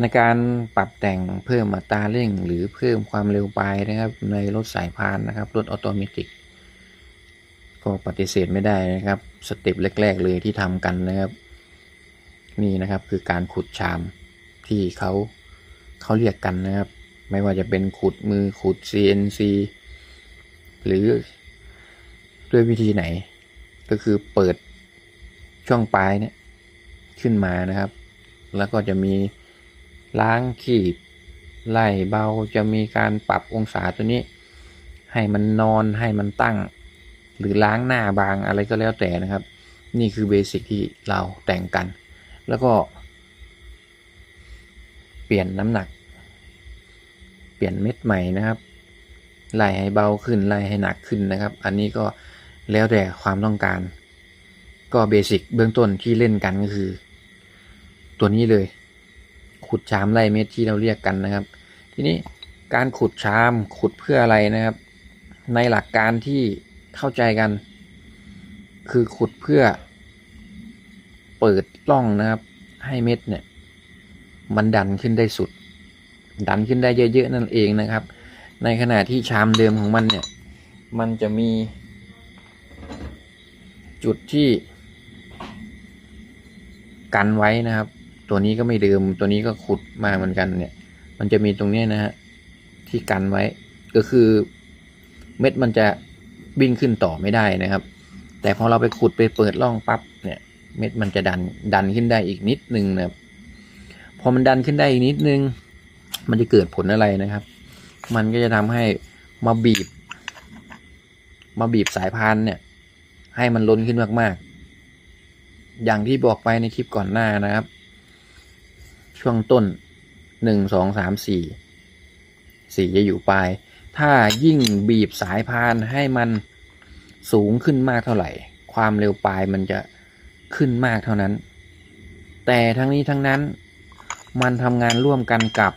ในการปรับแต่งเพิ่มอัตราเร่ง หรือเพิ่มความเร็วไปนะครับ ในรถสายพานนะครับรถออโตเมติกก็ปฏิเสธไม่ได้นะครับสเต็ปแรก ๆ เลยที่ทำกันนะครับ นี่นะครับคือการขุดชามที่เขาเขาเรียกกันนะครับ ไม่ว่าจะเป็นขุดมือขุด CNC หรือด้วยวิธีไหน ก็คือเปิดช่วงปลายเนี่ยขึ้นมานะครับ แล้วก็จะมี ล้างขีดไล่เบาจะมีการปรับองศาตัวนี้ ให้มันนอนให้มันตั้ง หรือล้างหน้าบางอะไรก็แล้วแต่นะครับ นี่คือเบสิกที่เราแต่งกัน แล้วก็ เปลี่ยนน้ำหนัก เปลี่ยนเม็ดใหม่นะครับไล่ให้เบาขึ้นไล่ให้หนักขึ้นนะครับ อันนี้ก็แล้วแต่ความต้องการ ก็เบสิกเบื้องต้นที่เล่นกันก็คือ ตัวนี้เลย ขุดชามไล่เม็ดที่เราเรียกกันนะครับ ทีนี้การขุดชามขุดเพื่ออะไรนะครับ ในหลักการที่เข้าใจกัน คือขุดเพื่อ เปิดร่องนะครับ ให้เม็ดเนี่ย มันดันขึ้นได้สุด ดันขึ้นได้เยอะๆนั่นเองนะครับ ในขณะที่ชามเดิมของมันเนี่ย มันจะมี จุดที่ กันไว้นะครับ ตัวนี้ก็ไม่เดิม ตัวนี้ก็ขุดมาเหมือนกันเนี่ย มันจะมีตรงนี้นะฮะที่กันไว้ ก็คือเม็ดมันจะวิ่งขึ้นต่อไม่ได้นะครับ แต่พอเราไปขุดไปเปิดร่องปั๊บเนี่ย เม็ดมันจะดันดันขึ้นได้อีกนิดนึงนะครับ พอมันดันขึ้นได้อีกนิดนึง มันจะเกิดผลอะไรนะครับ มันก็จะทำให้มาบีบ มาบีบสายพานเนี่ย ให้มันล้นขึ้นมากๆ อย่างที่บอกไปในคลิปก่อนหน้านะครับ ช่วงต้นหนึ่งสองสามสี่สี่จะอยู่ปลาย ถ้ายิ่งบีบสายพานให้มันสูงขึ้นมากเท่าไหร่ ความเร็วปลายมันจะขึ้นมากเท่านั้น แต่ทั้งนี้ทั้งนั้นมันทำงานร่วมกันกับ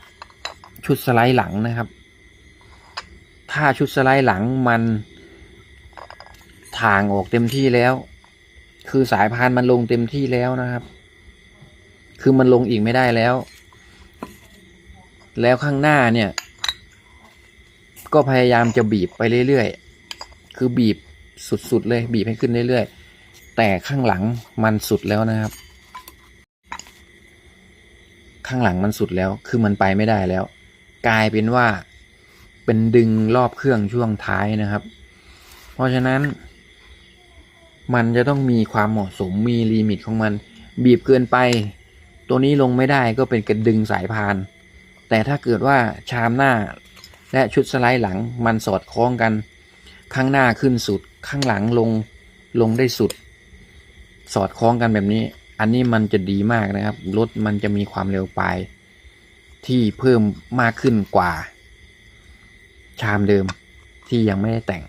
ชุดสไลด์หลังนะครับ ถ้าชุดสไลด์หลังมันถ่างออกเต็มที่แล้ว คือสายพานมันลงเต็มที่แล้วนะครับ คือมันลงอีกไม่ได้แล้ว แล้วข้างหน้าเนี่ย ก็พยายามจะบีบไปเรื่อยๆ คือบีบสุดๆเลย บีบให้ขึ้นเรื่อยๆ แต่ข้างหลังมันสุดแล้วนะครับ ข้างหลังมันสุดแล้ว คือมันไปไม่ได้แล้ว กลายเป็นว่าเป็นดึงรอบเครื่องช่วงท้ายนะครับ เพราะฉะนั้นมันจะต้องมีความเหมาะสมมีลิมิตของมัน บีบเกินไป ตัวนี้ลงไม่ได้ก็เป็นกระดึงสายพาน แต่ถ้าเกิดว่าชามหน้าและชุดสไลด์หลังมันสอดคล้องกัน ข้างหน้าขึ้นสุดข้างหลังลงลงได้สุด สอดคล้องกันแบบนี้ อันนี้มันจะดีมากนะครับ รถมันจะมีความเร็วไปที่เพิ่มมากขึ้นกว่า ชามเดิมที่ยังไม่ได้แต่ง